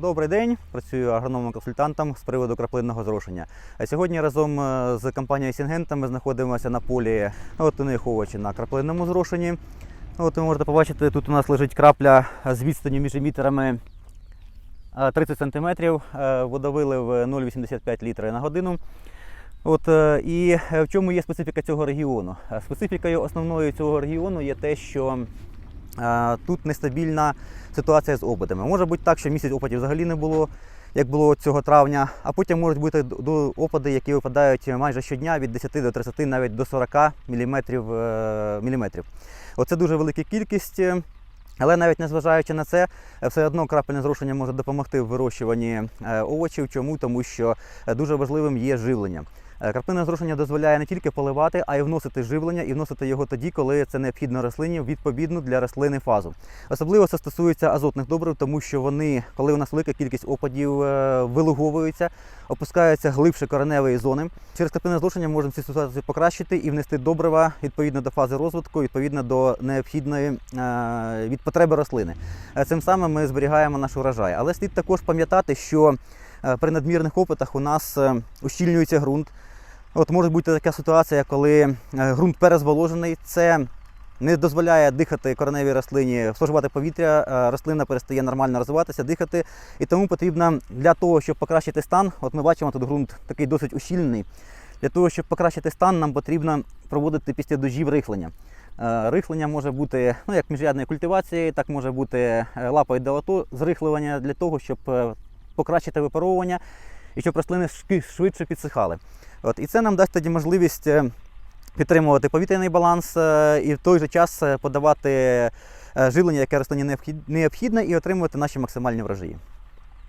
Добрий день, працюю агрономом-консультантом з приводу краплинного зрошення. А Сьогодні разом е, з компанією Сінгента ми знаходимося на полі от овочі на краплинному зрошенні. От ви можете побачити, тут у нас лежить крапля з відстані між емітерами е, 30 см, водовилив 0,85 літри на годину. От, е, і е, в чому є специфіка цього регіону? Специфікою основною цього регіону є те, що тут нестабільна ситуація з опадами. Може бути так, що місяць опадів взагалі не було, як було цього травня, а потім можуть бути опади, які випадають майже щодня від 10 до 30, навіть до 40 мм. міліметрів. Оце дуже велика кількість. е, Але навіть незважаючи на це, е, все одно крапельне зрошення може допомогти в вирощуванні е, овочів. Чому? Тому що е, дуже важливим є живлення. Е, Краплинне зрошення дозволяє не тільки поливати, а й вносити живлення і вносити його тоді, коли це необхідно рослині відповідну для рослини фазу. Особливо це стосується азотних добрив, тому що вони, коли у нас велика кількість опадів, е, вилуговуються, опускаються глибше кореневої зони. Через краплинне зрошення можемо цю ситуацію покращити і внести добрива відповідно до фази розвитку, відповідно до необхідної е, від потреби рослини. Цим самим ми зберігаємо наш урожай. Але слід також пам'ятати, що при надмірних опитах у нас ущільнюється ґрунт. От може бути така ситуація, коли е, ґрунт перезволожений. Це не дозволяє дихати кореневій рослині, споживати повітря, е, рослина перестає нормально розвиватися, дихати. І тому потрібно для того, щоб покращити стан, от ми бачимо, тут ґрунт такий досить ущільний. Для того, щоб покращити стан, нам потрібно проводити після дождів рихлення. Е, Рихлення може бути ну, як міжрядної культивації, так може бути лапою долото зрихлювання для того, щоб покращити випаровування і щоб рослини швидше підсихали. От, і це нам дасть тоді можливість е, підтримувати повітряний баланс е, і в той же час е, подавати живлення, яке рослині необхідне, і отримувати наші максимальні врожаї.